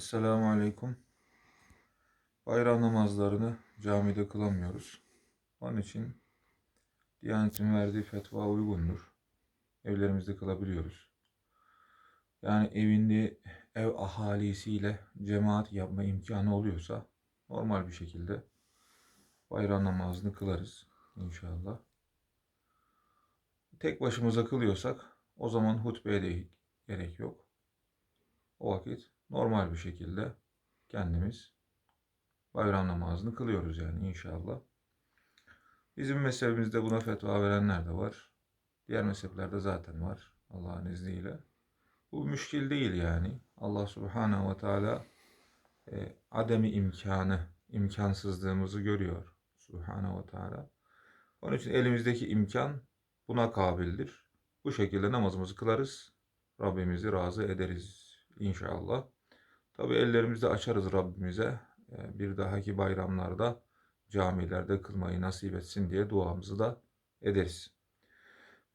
Esselamu Aleyküm. Bayram namazlarını camide kılamıyoruz. Onun için Diyanet'in verdiği fetva uygundur. Evlerimizde kılabiliyoruz. Yani evinde ev ahalisiyle cemaat yapma imkanı oluyorsa normal bir şekilde bayram namazını kılarız inşallah. Tek başımıza kılıyorsak o zaman hutbeye de gerek yok. O vakit normal bir şekilde kendimiz bayram namazını kılıyoruz yani inşallah. Bizim mezhebimizde buna fetva verenler de var. Diğer mezheplerde zaten var Allah'ın izniyle. Bu müşkil değil yani. Allah subhanehu ve teala e, ademi imkanı, imkansızlığımızı görüyor subhanehu ve teala. Onun için elimizdeki imkan buna kabildir. Bu şekilde namazımızı kılarız. Rabbimizi razı ederiz inşallah. Tabi ellerimizde açarız Rabbimize. Ee, Bir dahaki bayramlarda camilerde kılmayı nasip etsin diye duamızı da ederiz.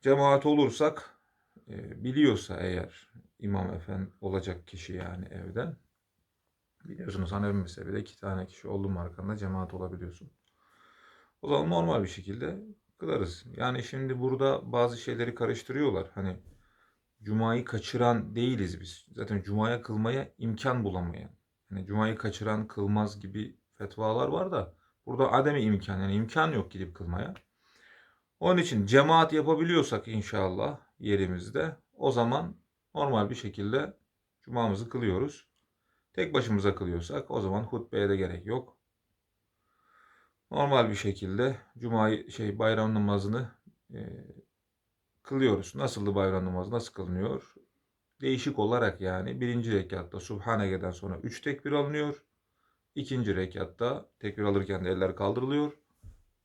Cemaat olursak e, biliyorsa eğer imam efendi olacak kişi yani evden biliyorsunuz Hanefi mezhebinde iki tane kişi oldu mu arkanda cemaat olabiliyorsun. O zaman normal bir şekilde kılarız. Yani şimdi burada bazı şeyleri karıştırıyorlar. Hani Cuma'yı kaçıran değiliz biz. Zaten Cuma'ya kılmaya imkan bulamayan. Yani Cuma'yı kaçıran kılmaz gibi fetvalar var da burada ademi imkan yani imkan yok gidip kılmaya. Onun için cemaat yapabiliyorsak inşallah yerimizde o zaman normal bir şekilde Cuma'mızı kılıyoruz. Tek başımıza kılıyorsak o zaman hutbeye de gerek yok. Normal bir şekilde Cuma şey bayram namazını e, kılıyoruz. Nasıldı bayram namazı? Nasıl kılınıyor? Değişik olarak yani birinci rekatta Subhaneke'den sonra üç tekbir alınıyor. İkinci rekatta tekbir alırken de eller kaldırılıyor.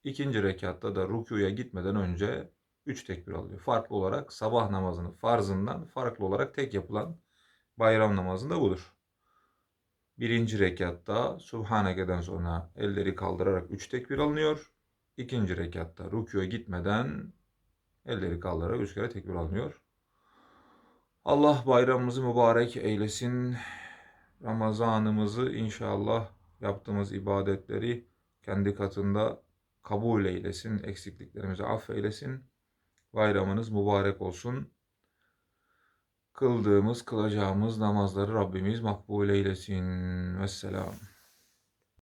İkinci rekatta da rükuya gitmeden önce üç tekbir alıyor. Farklı olarak sabah namazının farzından farklı olarak tek yapılan bayram namazında budur. Birinci rekatta Subhaneke'den sonra elleri kaldırarak üç tekbir alınıyor. İkinci rekatta rükuya gitmeden elleri kaldırarak üç kere tekbir alınıyor. Allah bayramımızı mübarek eylesin. Ramazanımızı inşallah yaptığımız ibadetleri kendi katında kabul eylesin. Eksikliklerimizi affeylesin. Bayramınız mübarek olsun. Kıldığımız, kılacağımız namazları Rabbimiz makbul eylesin. Vesselam.